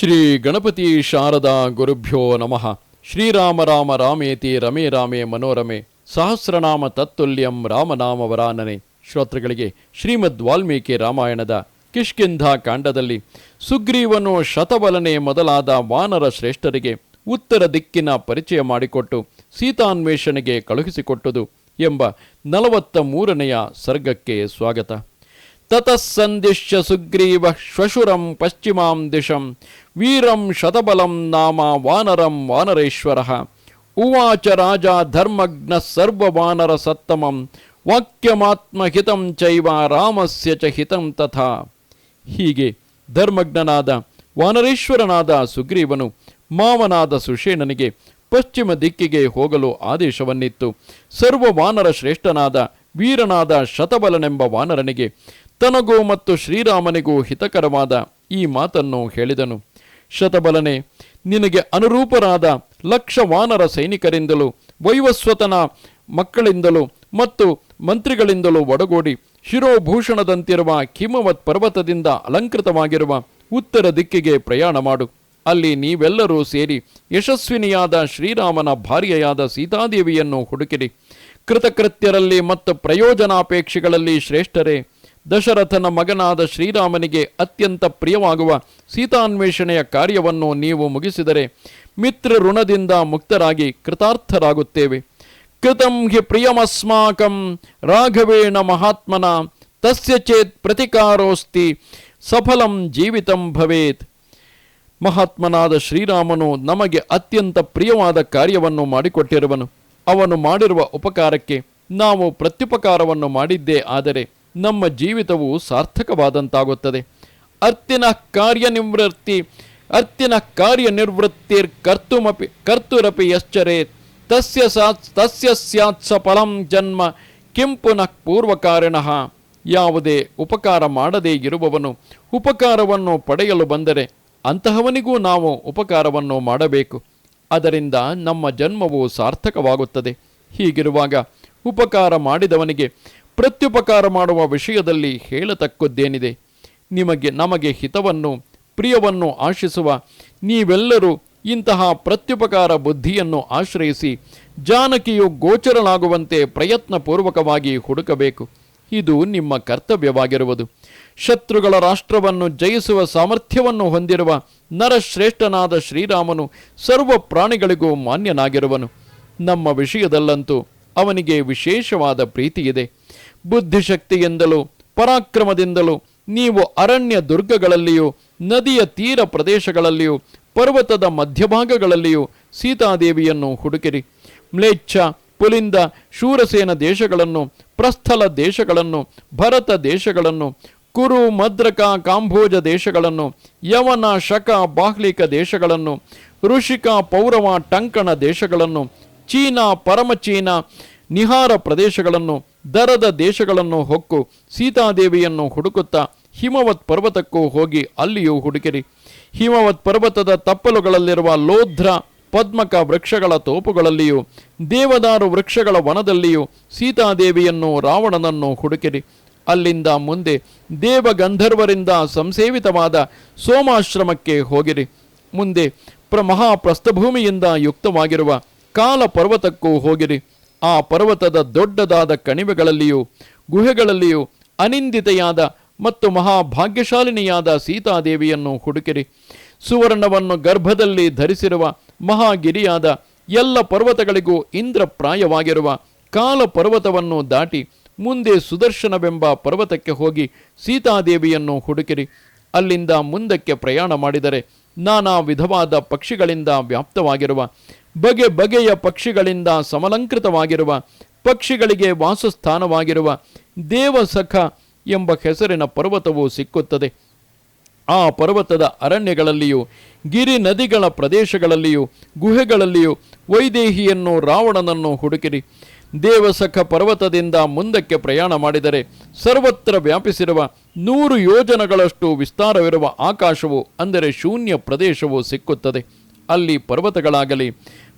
ಶ್ರೀ ಗಣಪತಿ ಶಾರದಾ ಗುರುಭ್ಯೋ ನಮಃ. ಶ್ರೀರಾಮ ರಾಮ ರಾಮೇತಿ ರಮೇ ರಾಮೇ ಮನೋರಮೆ. ಸಹಸ್ರನಾಮ ತತ್ತುಲ್ಯಂ ರಾಮನಾಮ ವರಾನನೆ. ಶ್ರೋತೃಗಳಿಗೆ ಶ್ರೀಮದ್ ವಾಲ್ಮೀಕಿ ರಾಮಾಯಣದ ಕಿಷ್ಕಿಂಧ ಕಾಂಡದಲ್ಲಿ ಸುಗ್ರೀವನು ಶತಬಲನೆ ಮೊದಲಾದ ವಾನರ ಶ್ರೇಷ್ಠರಿಗೆ ಉತ್ತರ ದಿಕ್ಕಿನ ಪರಿಚಯ ಮಾಡಿಕೊಟ್ಟು ಸೀತಾನ್ವೇಷಣೆಗೆ ಕಳುಹಿಸಿಕೊಟ್ಟುದು ಎಂಬ ನಲವತ್ತ ಮೂರನೆಯ ಸರ್ಗಕ್ಕೆ ಸ್ವಾಗತ. ತತಸ್ಸಂದಿಶ್ಯ ಸುಗ್ರೀವ ಶ್ವಶುರಂ ಪಶ್ಚಿಮಾಂ ದಿಶಂ ವೀರಂ ಶತಬಲಂ ನಾಮ ವಾನರಂ ವಾನರೇಶ್ವರ ಉವಾಚ ರಾಜ ಧರ್ಮಜ್ಞ ಸರ್ವವಾನರ ಸತ್ತಮಂ ವಾಕ್ಯಮಾತ್ಮಹಿತಂ ಚೈವ ರಾಮಸ್ಯ ಚ ಹಿತಂ ತಥಾ ಹೀಗೆ ಧರ್ಮಜ್ಞನಾದ ವಾನರೇಶ್ವರನಾದ ಸುಗ್ರೀವನು ಮಾವನಾದ ಸುಷೇಣನಿಗೆ ಪಶ್ಚಿಮ ದಿಕ್ಕಿಗೆ ಹೋಗಲು ಆದೇಶವನ್ನಿತ್ತು. ಸರ್ವ ವಾನರ ಶ್ರೇಷ್ಠನಾದ ವೀರನಾದ ಶತಬಲನೆಂಬ ವಾನರನಿಗೆ ತನಗೂ ಮತ್ತು ಶ್ರೀರಾಮನಿಗೂ ಹಿತಕರವಾದ ಈ ಮಾತನ್ನು ಹೇಳಿದನು. ಶತಬಲನೆ, ನಿನಗೆ ಅನುರೂಪರಾದ ಲಕ್ಷ ವಾನರ ಸೈನಿಕರಿಂದಲೂ, ವೈವಸ್ವತನ ಮಕ್ಕಳಿಂದಲೂ ಮತ್ತು ಮಂತ್ರಿಗಳಿಂದಲೂ ಒಡಗೂಡಿ ಶಿರೋಭೂಷಣದಂತಿರುವ ಕಿಮವತ್ ಪರ್ವತದಿಂದ ಅಲಂಕೃತವಾಗಿರುವ ಉತ್ತರ ದಿಕ್ಕಿಗೆ ಪ್ರಯಾಣ ಮಾಡು. ಅಲ್ಲಿ ನೀವೆಲ್ಲರೂ ಸೇರಿ ಯಶಸ್ವಿನಿಯಾದ ಶ್ರೀರಾಮನ ಭಾರ್ಯೆಯಾದ ಸೀತಾದೇವಿಯನ್ನು ಹುಡುಕಿರಿ. ಕೃತಕೃತ್ಯರಲ್ಲಿ ಮತ್ತು ಪ್ರಯೋಜನಾಪೇಕ್ಷೆಗಳಲ್ಲಿ ಶ್ರೇಷ್ಠರೇ ದಶರಥನ ಮಗನಾದ ಶ್ರೀರಾಮನಿಗೆ ಅತ್ಯಂತ ಪ್ರಿಯವಾಗುವ ಸೀತಾನ್ವೇಷಣೆಯ ಕಾರ್ಯವನ್ನು ನೀವು ಮುಗಿಸಿದರೆ ಮಿತ್ರ ಋಣದಿಂದ ಮುಕ್ತರಾಗಿ ಕೃತಾರ್ಥರಾಗುತ್ತೇವೆ. ಕೃತಂ ಹಿ ಪ್ರಿಯಮಸ್ಮಾಕಂ ರಾಘವೇಣ ಮಹಾತ್ಮನ ತಸ್ಯ ಚೇತ್ ಪ್ರತಿಕಾರೋಸ್ತಿ ಸಫಲಂ ಜೀವಿತಂ ಭವೇತ್. ಮಹಾತ್ಮನಾದ ಶ್ರೀರಾಮನು ನಮಗೆ ಅತ್ಯಂತ ಪ್ರಿಯವಾದ ಕಾರ್ಯವನ್ನು ಮಾಡಿಕೊಟ್ಟಿರುವನು. ಅವನು ಮಾಡಿರುವ ಉಪಕಾರಕ್ಕೆ ನಾವು ಪ್ರತ್ಯುಪಕಾರವನ್ನು ಮಾಡಿದ್ದೇ ಆದರೆ ನಮ್ಮ ಜೀವಿತವು ಸಾರ್ಥಕವಾದಂತಾಗುತ್ತದೆ. ಅರ್ತಿನ ಕಾರ್ಯನಿವೃತ್ತಿ, ಅರ್ತಿನ ಕಾರ್ಯನಿವೃತ್ತಿರ್ ಕರ್ತುಮಪಿ, ಕರ್ತುರಪಿ ಯಶ್ಚರೇತ್ ತಸ್ಯ ತಸ್ಯ ಸ್ಯಾತ್ ಸಫಲಂ ಫಲಂ ಜನ್ಮ ಕೆಂಪುನ ಪುನಃ ಪೂರ್ವಕಾರಿಣಃ. ಯಾವುದೇ ಉಪಕಾರ ಮಾಡದೇ ಇರುವವನು ಉಪಕಾರವನ್ನು ಪಡೆಯಲು ಬಂದರೆ ಅಂತಹವನಿಗೂ ನಾವು ಉಪಕಾರವನ್ನು ಮಾಡಬೇಕು. ಅದರಿಂದ ನಮ್ಮ ಜನ್ಮವು ಸಾರ್ಥಕವಾಗುತ್ತದೆ. ಹೀಗಿರುವಾಗ ಉಪಕಾರ ಮಾಡಿದವನಿಗೆ ಪ್ರತ್ಯುಪಕಾರ ಮಾಡುವ ವಿಷಯದಲ್ಲಿ ಹೇಳತಕ್ಕದ್ದೇನಿದೆ? ನಿಮಗೆ ನಮಗೆ ಹಿತವನ್ನು, ಪ್ರಿಯವನ್ನು ಆಶಿಸುವ ನೀವೆಲ್ಲರೂ ಇಂತಹ ಪ್ರತ್ಯುಪಕಾರ ಬುದ್ಧಿಯನ್ನು ಆಶ್ರಯಿಸಿ ಜಾನಕಿಯು ಗೋಚರನಾಗುವಂತೆ ಪ್ರಯತ್ನಪೂರ್ವಕವಾಗಿ ಹುಡುಕಬೇಕು. ಇದು ನಿಮ್ಮ ಕರ್ತವ್ಯವಾಗಿರುವುದು. ಶತ್ರುಗಳ ರಾಷ್ಟ್ರವನ್ನು ಜಯಿಸುವ ಸಾಮರ್ಥ್ಯವನ್ನು ಹೊಂದಿರುವ ನರಶ್ರೇಷ್ಠನಾದ ಶ್ರೀರಾಮನು ಸರ್ವ ಪ್ರಾಣಿಗಳಿಗೂ ಮಾನ್ಯನಾಗಿರುವನು. ನಮ್ಮ ವಿಷಯದಲ್ಲಂತೂ ಅವನಿಗೆ ವಿಶೇಷವಾದ ಪ್ರೀತಿಯಿದೆ. ಬುದ್ಧಿಶಕ್ತಿಯಿಂದಲೂ ಪರಾಕ್ರಮದಿಂದಲೂ ನೀವು ಅರಣ್ಯ ದುರ್ಗಗಳಲ್ಲಿಯೂ, ನದಿಯ ತೀರ ಪ್ರದೇಶಗಳಲ್ಲಿಯೂ, ಪರ್ವತದ ಮಧ್ಯಭಾಗಗಳಲ್ಲಿಯೂ ಸೀತಾದೇವಿಯನ್ನು ಹುಡುಕಿರಿ. ಮ್ಲೇಚ್ಛ, ಪುಲಿಂದ, ಶೂರಸೇನ ದೇಶಗಳನ್ನು, ಪ್ರಸ್ಥಲ ದೇಶಗಳನ್ನು, ಭರತ ದೇಶಗಳನ್ನು, ಕುರು, ಮದ್ರಕ, ಕಾಂಭೋಜ ದೇಶಗಳನ್ನು, ಯವನ, ಶಕ, ಬಾಹ್ಲಿಕ ದೇಶಗಳನ್ನು, ಋಷಿಕ, ಪೌರವ, ಟಂಕಣ ದೇಶಗಳನ್ನು, ಚೀನಾ, ಪರಮಚೀನಾ, ನಿಹಾರ ಪ್ರದೇಶಗಳನ್ನು ದರದ ದೇಶಗಳನ್ನು ಹೊಕ್ಕು, ಸೀತಾದೇವಿಯನ್ನು ಹುಡುಕುತ್ತಾ ಹಿಮವತ್ ಪರ್ವತಕ್ಕೂ ಹೋಗಿ ಅಲ್ಲಿಯೂ ಹುಡುಕಿರಿ. ಹಿಮವತ್ ಪರ್ವತದ ತಪ್ಪಲುಗಳಲ್ಲಿರುವ ಲೋಧ್ರ, ಪದ್ಮಕ ವೃಕ್ಷಗಳ ತೋಪುಗಳಲ್ಲಿಯೂ, ದೇವದಾರು ವೃಕ್ಷಗಳ ವನದಲ್ಲಿಯೂ ಸೀತಾದೇವಿಯನ್ನು ರಾವಣನನ್ನು ಹುಡುಕಿರಿ. ಅಲ್ಲಿಂದ ಮುಂದೆ ದೇವಗಂಧರ್ವರಿಂದ ಸಂಸೇವಿತವಾದ ಸೋಮಾಶ್ರಮಕ್ಕೆ ಹೋಗಿರಿ. ಮುಂದೆ ಪ್ರ, ಮಹಾಪ್ರಸ್ಥಭೂಮಿಯಿಂದ ಯುಕ್ತವಾಗಿರುವ ಕಾಲ ಪರ್ವತಕ್ಕೂ ಹೋಗಿರಿ. ಆ ಪರ್ವತದ ದೊಡ್ಡದಾದ ಕಣಿವೆಗಳಲ್ಲಿಯೂ, ಗುಹೆಗಳಲ್ಲಿಯೂ ಅನಿಂದಿತೆಯಾದ ಮತ್ತು ಮಹಾಭಾಗ್ಯಶಾಲಿನಿಯಾದ ಸೀತಾದೇವಿಯನ್ನು ಹುಡುಕಿರಿ. ಸುವರ್ಣವನ್ನು ಗರ್ಭದಲ್ಲಿ ಧರಿಸಿರುವ ಮಹಾಗಿರಿಯಾದ ಎಲ್ಲ ಪರ್ವತಗಳಿಗೂ ಇಂದ್ರಪ್ರಾಯವಾಗಿರುವ ಕಾಲ ಪರ್ವತವನ್ನು ದಾಟಿ ಮುಂದೆ ಸುದರ್ಶನವೆಂಬ ಪರ್ವತಕ್ಕೆ ಹೋಗಿ ಸೀತಾದೇವಿಯನ್ನು ಹುಡುಕಿರಿ. ಅಲ್ಲಿಂದ ಮುಂದಕ್ಕೆ ಪ್ರಯಾಣ ಮಾಡಿದರೆ ನಾನಾ ವಿಧವಾದ ಪಕ್ಷಿಗಳಿಂದ ವ್ಯಾಪ್ತವಾಗಿರುವ, ಬಗೆ ಬಗೆಯ ಪಕ್ಷಿಗಳಿಂದ ಸಮಲಂಕೃತವಾಗಿರುವ, ಪಕ್ಷಿಗಳಿಗೆ ವಾಸಸ್ಥಾನವಾಗಿರುವ ದೇವಸಖ ಎಂಬ ಹೆಸರಿನ ಪರ್ವತವು ಸಿಕ್ಕುತ್ತದೆ. ಆ ಪರ್ವತದ ಅರಣ್ಯಗಳಲ್ಲಿಯೂ, ಗಿರಿ ನದಿಗಳ ಪ್ರದೇಶಗಳಲ್ಲಿಯೂ, ಗುಹೆಗಳಲ್ಲಿಯೂ ವೈದೇಹಿಯನ್ನು ರಾವಣನನ್ನು ಹುಡುಕಿರಿ. ದೇವಸಖ ಪರ್ವತದಿಂದ ಮುಂದಕ್ಕೆ ಪ್ರಯಾಣ ಮಾಡಿದರೆ ಸರ್ವತ್ರ ವ್ಯಾಪಿಸಿರುವ ನೂರು ಯೋಜನಗಳಷ್ಟು ವಿಸ್ತಾರವಿರುವ ಆಕಾಶವು, ಅಂದರೆ ಶೂನ್ಯ ಪ್ರದೇಶವು ಸಿಕ್ಕುತ್ತದೆ. ಅಲ್ಲಿ ಪರ್ವತಗಳಾಗಲಿ,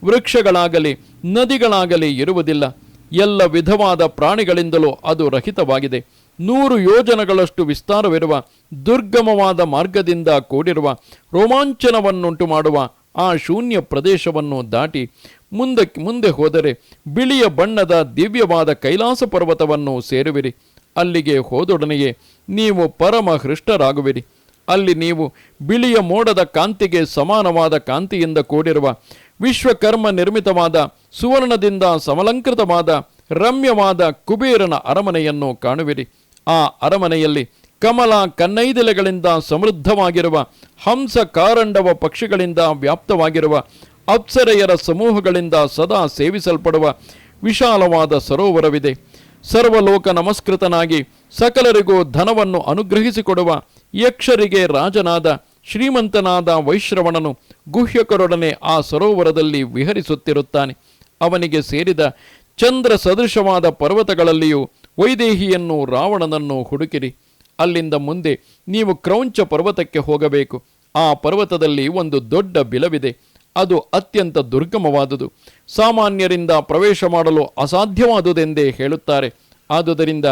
ವೃಕ್ಷಗಳಾಗಲಿ, ನದಿಗಳಾಗಲಿ ಇರುವುದಿಲ್ಲ. ಎಲ್ಲ ವಿಧವಾದ ಪ್ರಾಣಿಗಳಿಂದಲೂ ಅದು ರಹಿತವಾಗಿದೆ. ನೂರು ಯೋಜನಗಳಷ್ಟು ವಿಸ್ತಾರವಿರುವ ದುರ್ಗಮವಾದ ಮಾರ್ಗದಿಂದ ಕೂಡಿರುವ ರೋಮಾಂಚನವನ್ನುಂಟು ಮಾಡುವ ಆ ಶೂನ್ಯ ಪ್ರದೇಶವನ್ನು ದಾಟಿ ಮುಂದಕ್ಕೆ ಮುಂದೆ ಹೋದರೆ ಬಿಳಿಯ ಬಣ್ಣದ ದಿವ್ಯವಾದ ಕೈಲಾಸ ಪರ್ವತವನ್ನು ಸೇರುವಿರಿ. ಅಲ್ಲಿಗೆ ಹೋದೊಡನೆಯೇ ನೀವು ಪರಮ ಹೃಷ್ಟರಾಗುವಿರಿ ಅಲ್ಲಿ ನೀವು ಬಿಳಿಯ ಮೋಡದ ಕಾಂತಿಗೆ ಸಮಾನವಾದ ಕಾಂತಿಯಿಂದ ಕೂಡಿರುವ ವಿಶ್ವಕರ್ಮ ನಿರ್ಮಿತವಾದ ಸುವರ್ಣದಿಂದ ಸಮಲಂಕೃತವಾದ ರಮ್ಯವಾದ ಕುಬೇರನ ಅರಮನೆಯನ್ನು ಕಾಣುವಿರಿ. ಆ ಅರಮನೆಯಲ್ಲಿ ಕಮಲ ಕನ್ನೈದೆಲೆಗಳಿಂದ ಸಮೃದ್ಧವಾಗಿರುವ ಹಂಸ ಕಾರಂಡವ ಪಕ್ಷಿಗಳಿಂದ ವ್ಯಾಪ್ತವಾಗಿರುವ ಅಪ್ಸರೆಯರ ಸಮೂಹಗಳಿಂದ ಸದಾ ಸೇವಿಸಲ್ಪಡುವ ವಿಶಾಲವಾದ ಸರೋವರವಿದೆ. ಸರ್ವಲೋಕ ನಮಸ್ಕೃತನಾಗಿ ಸಕಲರಿಗೂ ಧನವನ್ನು ಅನುಗ್ರಹಿಸಿಕೊಡುವ ಯಕ್ಷರಿಗೆ ರಾಜನಾದ ಶ್ರೀಮಂತನಾದ ವೈಶ್ರವಣನು ಗುಹ್ಯಕರೊಡನೆ ಆ ಸರೋವರದಲ್ಲಿ ವಿಹರಿಸುತ್ತಿರುತ್ತಾನೆ. ಅವನಿಗೆ ಸೇರಿದ ಚಂದ್ರ ಸದೃಶವಾದ ಪರ್ವತಗಳಲ್ಲಿಯೂ ವೈದೇಹಿಯನ್ನು ರಾವಣನನ್ನು ಹುಡುಕಿರಿ. ಅಲ್ಲಿಂದ ಮುಂದೆ ನೀವು ಕ್ರೌಂಚ ಪರ್ವತಕ್ಕೆ ಹೋಗಬೇಕು. ಆ ಪರ್ವತದಲ್ಲಿ ಒಂದು ದೊಡ್ಡ ಬಿಲವಿದೆ. ಅದು ಅತ್ಯಂತ ದುರ್ಗಮವಾದುದು. ಸಾಮಾನ್ಯರಿಂದ ಪ್ರವೇಶ ಮಾಡಲು ಅಸಾಧ್ಯವಾದುದೆಂದೇ ಹೇಳುತ್ತಾರೆ. ಆದುದರಿಂದ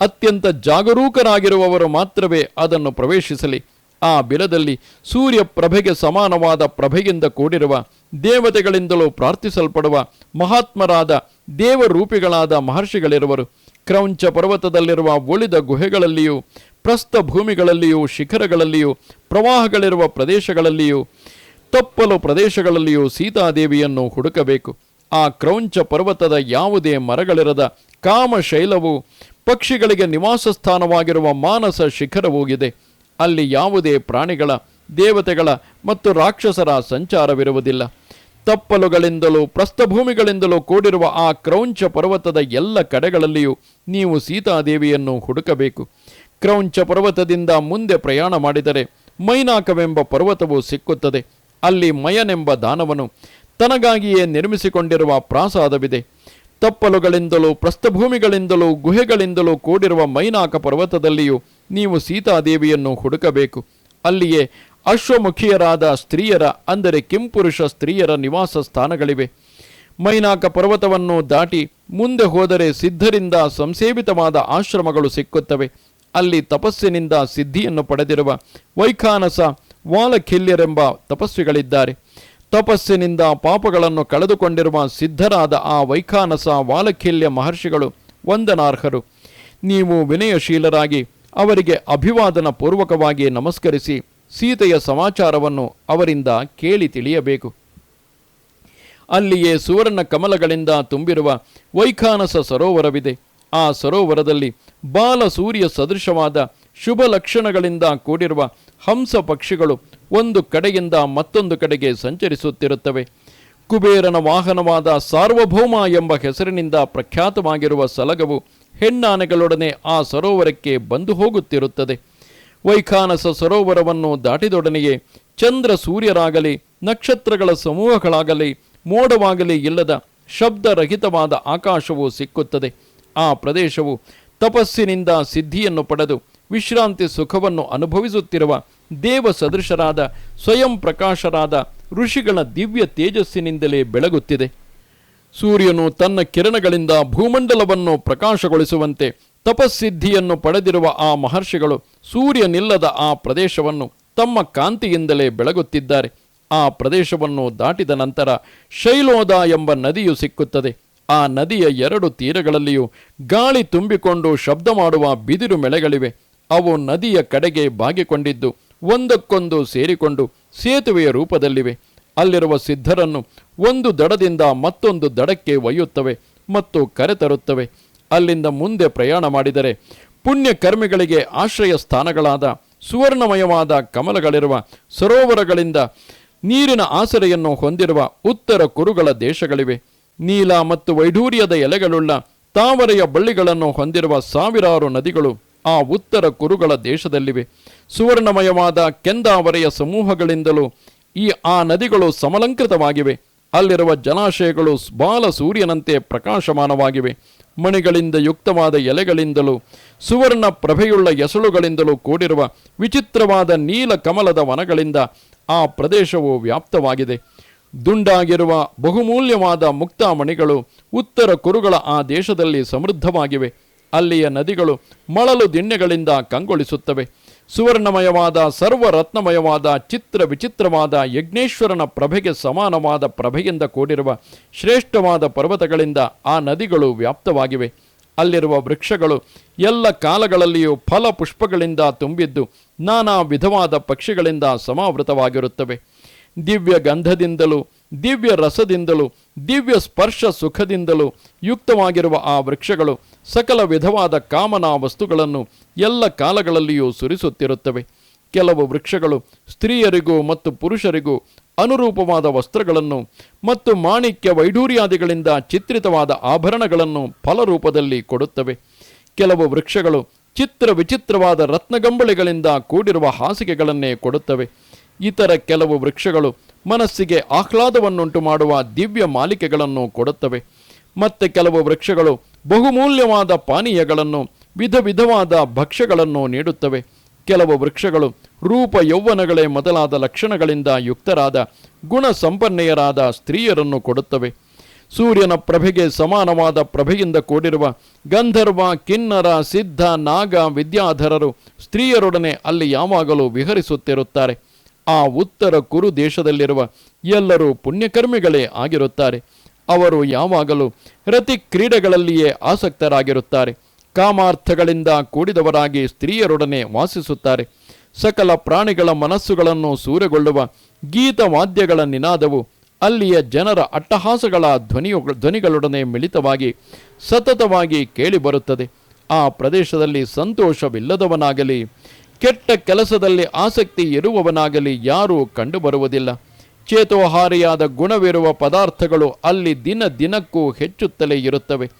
ಅತ್ಯಂತ ಜಾಗರೂಕರಾಗಿರುವವರು ಮಾತ್ರವೇ ಅದನ್ನು ಪ್ರವೇಶಿಸಲಿ. ಆ ಬಿಲದಲ್ಲಿ ಸೂರ್ಯ ಪ್ರಭೆಗೆ ಸಮಾನವಾದ ಪ್ರಭೆಯಿಂದ ಕೂಡಿರುವ, ದೇವತೆಗಳಿಂದಲೂ ಪ್ರಾರ್ಥಿಸಲ್ಪಡುವ ಮಹಾತ್ಮರಾದ ದೇವರೂಪಿಗಳಾದ ಮಹರ್ಷಿಗಳಿರುವರು. ಕ್ರೌಂಚ ಪರ್ವತದಲ್ಲಿರುವ ಉಳಿದ ಗುಹೆಗಳಲ್ಲಿಯೂ, ಪ್ರಸ್ಥ ಭೂಮಿಗಳಲ್ಲಿಯೂ, ಶಿಖರಗಳಲ್ಲಿಯೂ, ಪ್ರವಾಹಗಳಿರುವ ಪ್ರದೇಶಗಳಲ್ಲಿಯೂ ತಪ್ಪಲು ಪ್ರದೇಶಗಳಲ್ಲಿಯೂ ಸೀತಾದೇವಿಯನ್ನು ಹುಡುಕಬೇಕು. ಆ ಕ್ರೌಂಚ ಪರ್ವತದ ಯಾವುದೇ ಮರಗಳಿರದ ಕಾಮಶೈಲವು ಪಕ್ಷಿಗಳಿಗೆ ನಿವಾಸ ಸ್ಥಾನವಾಗಿರುವ ಮಾನಸ ಶಿಖರವೂ ಇದೆ. ಅಲ್ಲಿ ಯಾವುದೇ ಪ್ರಾಣಿಗಳ, ದೇವತೆಗಳ ಮತ್ತು ರಾಕ್ಷಸರ ಸಂಚಾರವಿರುವುದಿಲ್ಲ. ತಪ್ಪಲುಗಳಿಂದಲೂ ಪ್ರಸ್ಥಭೂಮಿಗಳಿಂದಲೂ ಕೂಡಿರುವ ಆ ಕ್ರೌಂಚ ಪರ್ವತದ ಎಲ್ಲ ಕಡೆಗಳಲ್ಲಿಯೂ ನೀವು ಸೀತಾದೇವಿಯನ್ನು ಹುಡುಕಬೇಕು. ಕ್ರೌಂಚ ಪರ್ವತದಿಂದ ಮುಂದೆ ಪ್ರಯಾಣ ಮಾಡಿದರೆ ಮೈನಾಕವೆಂಬ ಪರ್ವತವು ಸಿಕ್ಕುತ್ತದೆ. ಅಲ್ಲಿ ಮಯನೆಂಬ ದಾನವನು ತನಗಾಗಿಯೇ ನಿರ್ಮಿಸಿಕೊಂಡಿರುವ ಪ್ರಾಸಾದವಿದೆ. ತಪ್ಪಲುಗಳಿಂದಲೂ ಪ್ರಸ್ಥಭೂಮಿಗಳಿಂದಲೂ ಗುಹೆಗಳಿಂದಲೂ ಕೂಡಿರುವ ಮೈನಾಕ ಪರ್ವತದಲ್ಲಿಯೂ ನೀವು ಸೀತಾದೇವಿಯನ್ನು ಹುಡುಕಬೇಕು. ಅಲ್ಲಿಯೇ ಅಶ್ವಮುಖಿಯರಾದ ಸ್ತ್ರೀಯರ, ಅಂದರೆ ಕಿಂಪುರುಷ ಸ್ತ್ರೀಯರ ನಿವಾಸ ಸ್ಥಾನಗಳಿವೆ. ಮೈನಾಕ ಪರ್ವತವನ್ನು ದಾಟಿ ಮುಂದೆ ಹೋದರೆ ಸಿದ್ಧರಿಂದ ಸಂಸೇವಿತವಾದ ಆಶ್ರಮಗಳು ಸಿಕ್ಕುತ್ತವೆ. ಅಲ್ಲಿ ತಪಸ್ಸಿನಿಂದ ಸಿದ್ಧಿಯನ್ನು ಪಡೆದಿರುವ ವೈಖಾನಸ ವಾಲಖಿಲ್ಯರೆಂಬ ತಪಸ್ವಿಗಳಿದ್ದಾರೆ. ತಪಸ್ಸಿನಿಂದ ಪಾಪಗಳನ್ನು ಕಳೆದುಕೊಂಡಿರುವ ಸಿದ್ಧರಾದ ಆ ವೈಖಾನಸ ವಾಲಖಿಲ್ಯ ಮಹರ್ಷಿಗಳು ವಂದನಾರ್ಹರು. ನೀವು ವಿನಯಶೀಲರಾಗಿ ಅವರಿಗೆ ಅಭಿವಾದನ ಪೂರ್ವಕವಾಗಿ ನಮಸ್ಕರಿಸಿ ಸೀತೆಯ ಸಮಾಚಾರವನ್ನು ಅವರಿಂದ ಕೇಳಿ ತಿಳಿಯಬೇಕು. ಅಲ್ಲಿಯೇ ಸುವರ್ಣ ಕಮಲಗಳಿಂದ ತುಂಬಿರುವ ವೈಖಾನಸ ಸರೋವರವಿದೆ. ಆ ಸರೋವರದಲ್ಲಿ ಬಾಲ ಸೂರ್ಯ ಸದೃಶವಾದ ಶುಭ ಲಕ್ಷಣಗಳಿಂದ ಕೂಡಿರುವ ಹಂಸ ಪಕ್ಷಿಗಳು ಒಂದು ಕಡೆಯಿಂದ ಮತ್ತೊಂದು ಕಡೆಗೆ ಸಂಚರಿಸುತ್ತಿರುತ್ತವೆ. ಕುಬೇರನ ವಾಹನವಾದ ಸಾರ್ವಭೌಮ ಎಂಬ ಹೆಸರಿನಿಂದ ಪ್ರಖ್ಯಾತವಾಗಿರುವ ಸಲಗವು ಹೆಣ್ಣಾನೆಗಳೊಡನೆ ಆ ಸರೋವರಕ್ಕೆ ಬಂದು ಹೋಗುತ್ತಿರುತ್ತದೆ. ವೈಖಾನಸ ಸರೋವರವನ್ನು ದಾಟಿದೊಡನೆಯೇ ಚಂದ್ರ ಸೂರ್ಯರಾಗಲಿ, ನಕ್ಷತ್ರಗಳ ಸಮೂಹಗಳಾಗಲಿ, ಮೋಡವಾಗಲಿ ಇಲ್ಲದ ಶಬ್ದರಹಿತವಾದ ಆಕಾಶವು ಸಿಕ್ಕುತ್ತದೆ. ಆ ಪ್ರದೇಶವು ತಪಸ್ಸಿನಿಂದ ಸಿದ್ಧಿಯನ್ನು ಪಡೆದು ವಿಶ್ರಾಂತಿ ಸುಖವನ್ನು ಅನುಭವಿಸುತ್ತಿರುವ ದೇವ ಸದೃಶರಾದ ಸ್ವಯಂ ಪ್ರಕಾಶರಾದ ಋಷಿಗಳ ದಿವ್ಯ ತೇಜಸ್ಸಿನಿಂದಲೇ ಬೆಳಗುತ್ತಿದೆ. ಸೂರ್ಯನು ತನ್ನ ಕಿರಣಗಳಿಂದ ಭೂಮಂಡಲವನ್ನು ಪ್ರಕಾಶಗೊಳಿಸುವಂತೆ ತಪಸ್ಸಿದ್ಧಿಯನ್ನು ಪಡೆದಿರುವ ಆ ಮಹರ್ಷಿಗಳು ಸೂರ್ಯನಿಲ್ಲದ ಆ ಪ್ರದೇಶವನ್ನು ತಮ್ಮ ಕಾಂತಿಯಿಂದಲೇ ಬೆಳಗುತ್ತಿದ್ದಾರೆ. ಆ ಪ್ರದೇಶವನ್ನು ದಾಟಿದ ನಂತರ ಶೈಲೋದ ಎಂಬ ನದಿಯು ಸಿಕ್ಕುತ್ತದೆ. ಆ ನದಿಯ ಎರಡು ತೀರಗಳಲ್ಲಿಯೂ ಗಾಳಿ ತುಂಬಿಕೊಂಡು ಶಬ್ದ ಮಾಡುವ ಬಿದಿರು ಮೆಳೆಗಳಿವೆ. ಅವು ನದಿಯ ಕಡೆಗೆ ಬಾಗಿಕೊಂಡಿದ್ದು, ಒಂದಕ್ಕೊಂದು ಸೇರಿಕೊಂಡು ಸೇತುವೆಯ ರೂಪದಲ್ಲಿವೆ. ಅಲ್ಲಿರುವ ಸಿದ್ಧರನ್ನು ಒಂದು ದಡದಿಂದ ಮತ್ತೊಂದು ದಡಕ್ಕೆ ಒಯ್ಯುತ್ತವೆ ಮತ್ತು ಕರೆತರುತ್ತವೆ. ಅಲ್ಲಿಂದ ಮುಂದೆ ಪ್ರಯಾಣ ಮಾಡಿದರೆ ಪುಣ್ಯಕರ್ಮಿಗಳಿಗೆ ಆಶ್ರಯ ಸ್ಥಾನಗಳಾದ ಸುವರ್ಣಮಯವಾದ ಕಮಲಗಳಿರುವ ಸರೋವರಗಳಿಂದ ನೀರಿನ ಆಸರೆಯನ್ನು ಹೊಂದಿರುವ ಉತ್ತರ ಕುರುಗಳ ದೇಶಗಳಿವೆ. ನೀಲ ಮತ್ತು ವೈಢೂರ್ಯದ ಎಲೆಗಳುಳ್ಳ ತಾವರೆಯ ಬಳ್ಳಿಗಳನ್ನು ಹೊಂದಿರುವ ಸಾವಿರಾರು ನದಿಗಳು ಆ ಉತ್ತರ ಕುರುಗಳ ದೇಶದಲ್ಲಿವೆ. ಸುವರ್ಣಮಯವಾದ ಕೆಂದಾವರೆಯ ಸಮೂಹಗಳಿಂದಲೂ ಈ ಆ ನದಿಗಳು ಸಮಲಂಕೃತವಾಗಿವೆ. ಅಲ್ಲಿರುವ ಜಲಾಶಯಗಳು ಬಾಲ ಸೂರ್ಯನಂತೆ ಪ್ರಕಾಶಮಾನವಾಗಿವೆ. ಮಣಿಗಳಿಂದ ಯುಕ್ತವಾದ ಎಲೆಗಳಿಂದಲೂ, ಸುವರ್ಣ ಪ್ರಭೆಯುಳ್ಳ ಎಸಳುಗಳಿಂದಲೂ ಕೂಡಿರುವ ವಿಚಿತ್ರವಾದ ನೀಲ ಕಮಲದ ವನಗಳಿಂದ ಆ ಪ್ರದೇಶವು ವ್ಯಾಪ್ತವಾಗಿದೆ. ದುಂಡಾಗಿರುವ ಬಹುಮೂಲ್ಯವಾದ ಮುಕ್ತಾಮಣಿಗಳು ಉತ್ತರ ಕುರುಗಳ ಆ ದೇಶದಲ್ಲಿ ಸಮೃದ್ಧವಾಗಿವೆ. ಅಲ್ಲಿಯ ನದಿಗಳು ಮಳಲು ದಿಣ್ಣೆಗಳಿಂದ ಕಂಗೊಳಿಸುತ್ತವೆ. ಸುವರ್ಣಮಯವಾದ, ಸರ್ವರತ್ನಮಯವಾದ ಚಿತ್ರ ವಿಚಿತ್ರವಾದ ಯಜ್ಞೇಶ್ವರನ ಪ್ರಭೆಗೆ ಸಮಾನವಾದ ಪ್ರಭೆಯಿಂದ ಕೂಡಿರುವ ಶ್ರೇಷ್ಠವಾದ ಪರ್ವತಗಳಿಂದ ಆ ನದಿಗಳು ವ್ಯಾಪ್ತವಾಗಿವೆ. ಅಲ್ಲಿರುವ ವೃಕ್ಷಗಳು ಎಲ್ಲ ಕಾಲಗಳಲ್ಲಿಯೂ ಫಲ ಪುಷ್ಪಗಳಿಂದ ತುಂಬಿದ್ದು ನಾನಾ ವಿಧವಾದ ಪಕ್ಷಿಗಳಿಂದ ಸಮಾವೃತವಾಗಿರುತ್ತವೆ. ದಿವ್ಯ ಗಂಧದಿಂದಲೂ ದಿವ್ಯ ರಸದಿಂದಲೂ, ದಿವ್ಯ ಸ್ಪರ್ಶ ಸುಖದಿಂದಲೂ ಯುಕ್ತವಾಗಿರುವ ಆ ವೃಕ್ಷಗಳು ಸಕಲ ವಿಧವಾದ ಕಾಮನಾ ವಸ್ತುಗಳನ್ನು ಎಲ್ಲ ಕಾಲಗಳಲ್ಲಿಯೂ ಸುರಿಸುತ್ತಿರುತ್ತವೆ. ಕೆಲವು ವೃಕ್ಷಗಳು ಸ್ತ್ರೀಯರಿಗೂ ಮತ್ತು ಪುರುಷರಿಗೂ ಅನುರೂಪವಾದ ವಸ್ತ್ರಗಳನ್ನು ಮತ್ತು ಮಾಣಿಕ್ಯ ವೈಢೂರ್ಯಾದಿಗಳಿಂದ ಚಿತ್ರಿತವಾದ ಆಭರಣಗಳನ್ನು ಫಲರೂಪದಲ್ಲಿ ಕೊಡುತ್ತವೆ. ಕೆಲವು ವೃಕ್ಷಗಳು ಚಿತ್ರ ವಿಚಿತ್ರವಾದ ರತ್ನಗಂಬಳಿಗಳಿಂದ ಕೂಡಿರುವ ಹಾಸಿಗೆಗಳನ್ನೇ ಕೊಡುತ್ತವೆ. ಇತರ ಕೆಲವು ವೃಕ್ಷಗಳು ಮನಸ್ಸಿಗೆ ಆಹ್ಲಾದವನ್ನುಂಟು ಮಾಡುವ ದಿವ್ಯ ಮಾಲಿಕೆಗಳನ್ನು ಕೊಡುತ್ತವೆ. ಮತ್ತೆ ಕೆಲವು ವೃಕ್ಷಗಳು ಬಹುಮೂಲ್ಯವಾದ ಪಾನೀಯಗಳನ್ನು, ವಿಧ ವಿಧವಾದ ಭಕ್ಷ್ಯಗಳನ್ನು ನೀಡುತ್ತವೆ. ಕೆಲವು ವೃಕ್ಷಗಳು ರೂಪ ಯೌವನಗಳೇ ಮೊದಲಾದ ಲಕ್ಷಣಗಳಿಂದ ಯುಕ್ತರಾದ ಗುಣ ಸಂಪನ್ನೆಯರಾದ ಸ್ತ್ರೀಯರನ್ನು ಕೊಡುತ್ತವೆ. ಸೂರ್ಯನ ಪ್ರಭೆಗೆ ಸಮಾನವಾದ ಪ್ರಭೆಯಿಂದ ಕೂಡಿರುವ ಗಂಧರ್ವ, ಕಿನ್ನರ, ಸಿದ್ಧ, ನಾಗ, ವಿದ್ಯಾಧರರು ಸ್ತ್ರೀಯರೊಡನೆ ಅಲ್ಲಿ ಯಾವಾಗಲೂ ವಿಹರಿಸುತ್ತಿರುತ್ತಾರೆ. ಆ ಉತ್ತರ ಕುರು ದೇಶದಲ್ಲಿರುವ ಎಲ್ಲರೂ ಪುಣ್ಯಕರ್ಮಿಗಳೇ ಆಗಿರುತ್ತಾರೆ. ಅವರು ಯಾವಾಗಲೂ ರತಿ ಕ್ರೀಡೆಗಳಲ್ಲಿಯೇ ಆಸಕ್ತರಾಗಿರುತ್ತಾರೆ. ಕಾಮಾರ್ಥಗಳಿಂದ ಕೂಡಿದವರಾಗಿ ಸ್ತ್ರೀಯರೊಡನೆ ವಾಸಿಸುತ್ತಾರೆ. ಸಕಲ ಪ್ರಾಣಿಗಳ ಮನಸ್ಸುಗಳನ್ನು ಸೂರೆಗೊಳ್ಳುವ ಗೀತವಾದ್ಯಗಳ ನಿನಾದವು ಅಲ್ಲಿಯ ಜನರ ಅಟ್ಟಹಾಸಗಳ ಧ್ವನಿಯು ಧ್ವನಿಗಳೊಡನೆ ಮಿಳಿತವಾಗಿ ಸತತವಾಗಿ ಕೇಳಿಬರುತ್ತದೆ. ಆ ಪ್ರದೇಶದಲ್ಲಿ ಸಂತೋಷವಿಲ್ಲದವನಾಗಲಿ ಕೆಟ್ಟ ಕೆಲಸದಲ್ಲಿ ಆಸಕ್ತಿ ಇರುವವನಾಗಲಿ ಯಾರೂ ಕಂಡುಬರುವುದಿಲ್ಲ. ಚೇತೋಹಾರಿಯಾದ ಗುಣವಿರುವ ಪದಾರ್ಥಗಳು ಅಲ್ಲಿ ದಿನ ದಿನಕ್ಕೂ ಹೆಚ್ಚುತ್ತಲೇ ಇರುತ್ತವೆ.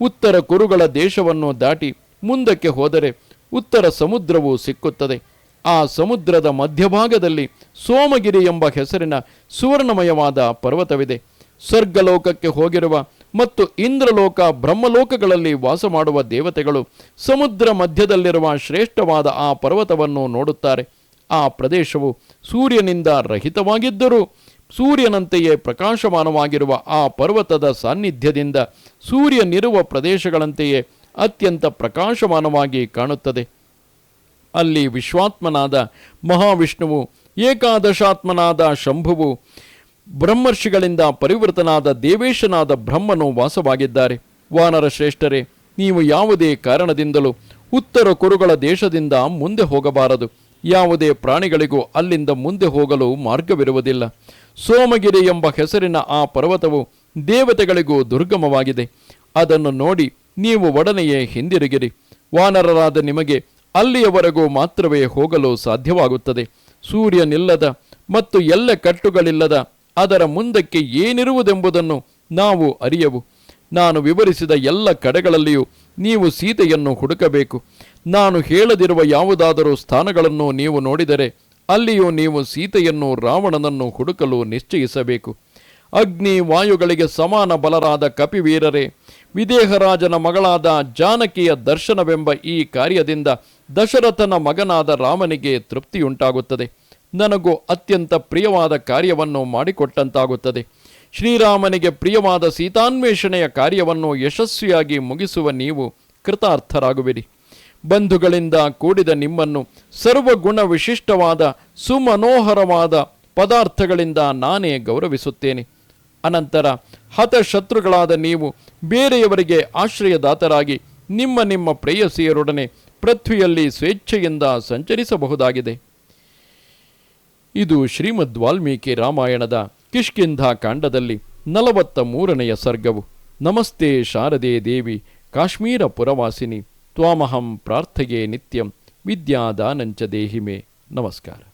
ಉತ್ತರ ಕುರುಗಳ ದೇಶವನ್ನು ದಾಟಿ ಮುಂದಕ್ಕೆ ಹೋದರೆ ಉತ್ತರ ಸಮುದ್ರವು ಸಿಕ್ಕುತ್ತದೆ. ಆ ಸಮುದ್ರದ ಮಧ್ಯಭಾಗದಲ್ಲಿ ಸೋಮಗಿರಿ ಎಂಬ ಹೆಸರಿನ ಸುವರ್ಣಮಯವಾದ ಪರ್ವತವಿದೆ. ಸ್ವರ್ಗಲೋಕಕ್ಕೆ ಹೋಗಿರುವ ಮತ್ತು ಇಂದ್ರಲೋಕ ಬ್ರಹ್ಮಲೋಕಗಳಲ್ಲಿ ವಾಸ ಮಾಡುವ ದೇವತೆಗಳು ಸಮುದ್ರ ಮಧ್ಯದಲ್ಲಿರುವ ಶ್ರೇಷ್ಠವಾದ ಆ ಪರ್ವತವನ್ನು ನೋಡುತ್ತಾರೆ. ಆ ಪ್ರದೇಶವು ಸೂರ್ಯನಿಂದ ರಹಿತವಾಗಿದ್ದರೂ ಸೂರ್ಯನಂತೆಯೇ ಪ್ರಕಾಶಮಾನವಾಗಿರುವ ಆ ಪರ್ವತದ ಸಾನ್ನಿಧ್ಯದಿಂದ ಸೂರ್ಯನಿರುವ ಪ್ರದೇಶಗಳಂತೆಯೇ ಅತ್ಯಂತ ಪ್ರಕಾಶಮಾನವಾಗಿ ಕಾಣುತ್ತದೆ. ಅಲ್ಲಿ ವಿಶ್ವಾತ್ಮನಾದ ಮಹಾವಿಷ್ಣುವು, ಏಕಾದಶಾತ್ಮನಾದ ಶಂಭುವು ಬ್ರಹ್ಮರ್ಷಿಗಳಿಂದ ಪರಿವೃತನಾದ ದೇವೇಶನಾದ ಬ್ರಹ್ಮನು ವಾಸವಾಗಿದ್ದಾರೆ. ವಾನರ ಶ್ರೇಷ್ಠರೇ, ನೀವು ಯಾವುದೇ ಕಾರಣದಿಂದಲೂ ಉತ್ತರ ಕುರುಗಳ ದೇಶದಿಂದ ಮುಂದೆ ಹೋಗಬಾರದು. ಯಾವುದೇ ಪ್ರಾಣಿಗಳಿಗೂ ಅಲ್ಲಿಂದ ಮುಂದೆ ಹೋಗಲು ಮಾರ್ಗವಿರುವುದಿಲ್ಲ. ಸೋಮಗಿರಿ ಎಂಬ ಹೆಸರಿನ ಆ ಪರ್ವತವು ದೇವತೆಗಳಿಗೂ ದುರ್ಗಮವಾಗಿದೆ. ಅದನ್ನು ನೋಡಿ ನೀವು ಒಡನೆಯೇ ಹಿಂದಿರುಗಿರಿ. ವಾನರರಾದ ನಿಮಗೆ ಅಲ್ಲಿಯವರೆಗೂ ಮಾತ್ರವೇ ಹೋಗಲು ಸಾಧ್ಯವಾಗುತ್ತದೆ. ಸೂರ್ಯನಿಲ್ಲದ ಮತ್ತು ಎಲ್ಲ ಕಟ್ಟುಗಳಿಲ್ಲದ ಅದರ ಮುಂದಕ್ಕೆ ಏನಿರುವುದೆಂಬುದನ್ನು ನಾವು ಅರಿಯವು. ನಾನು ವಿವರಿಸಿದ ಎಲ್ಲ ಕಡೆಗಳಲ್ಲಿಯೂ ನೀವು ಸೀತೆಯನ್ನು ಹುಡುಕಬೇಕು. ನಾನು ಹೇಳದಿರುವ ಯಾವುದಾದರೂ ಸ್ಥಾನಗಳನ್ನು ನೀವು ನೋಡಿದರೆ ಅಲ್ಲಿಯೂ ನೀವು ಸೀತೆಯನ್ನು ರಾವಣನನ್ನು ಹುಡುಕಲು ನಿಶ್ಚಯಿಸಬೇಕು. ಅಗ್ನಿ ವಾಯುಗಳಿಗೆ ಸಮಾನ ಬಲರಾದ ಕಪಿವೀರರೇ ವಿದೇಹರಾಜನ ಮಗಳಾದ ಜಾನಕಿಯ ದರ್ಶನವೆಂಬ ಈ ಕಾರ್ಯದಿಂದ ದಶರಥನ ಮಗನಾದ ರಾಮನಿಗೆ ತೃಪ್ತಿಯುಂಟಾಗುತ್ತದೆ. ನನಗೂ ಅತ್ಯಂತ ಪ್ರಿಯವಾದ ಕಾರ್ಯವನ್ನು ಮಾಡಿಕೊಟ್ಟಂತಾಗುತ್ತದೆ. ಶ್ರೀರಾಮನಿಗೆ ಪ್ರಿಯವಾದ ಸೀತಾನ್ವೇಷಣೆಯ ಕಾರ್ಯವನ್ನು ಯಶಸ್ವಿಯಾಗಿ ಮುಗಿಸುವ ನೀವು ಕೃತಾರ್ಥರಾಗುವಿರಿ. ಬಂಧುಗಳಿಂದ ಕೂಡಿದ ನಿಮ್ಮನ್ನು ಸರ್ವಗುಣ ವಿಶಿಷ್ಟವಾದ ಸುಮನೋಹರವಾದ ಪದಾರ್ಥಗಳಿಂದ ನಾನೇ ಗೌರವಿಸುತ್ತೇನೆ. ಅನಂತರ ಹತಶತ್ರುಗಳಾದ ನೀವು ಬೇರೆಯವರಿಗೆ ಆಶ್ರಯದಾತರಾಗಿ ನಿಮ್ಮ ನಿಮ್ಮ ಪ್ರೇಯಸಿಯರೊಡನೆ ಪೃಥ್ವಿಯಲ್ಲಿ ಸ್ವೇಚ್ಛೆಯಿಂದ ಸಂಚರಿಸಬಹುದಾಗಿದೆ. ಇದು ಶ್ರೀಮದ್ ವಾಲ್ಮೀಕಿ ರಾಮಾಯಣದ ಕಿಷ್ಕಿಂಧ ಕಾಂಡದಲ್ಲಿ ನಲವತ್ತ ಮೂರನೆಯ ಸರ್ಗವು. ನಮಸ್ತೆ ಶಾರದೆ ದೇವಿ, ಕಾಶ್ಮೀರ ಪುರವಾಸಿನಿ, ತ್ವಾಮಹಂ ಪ್ರಾರ್ಥೆಯೇ ನಿತ್ಯಂ, ವಿದ್ಯಾದಾನಂಚ ದೇಹಿಮೆ. ನಮಸ್ಕಾರ.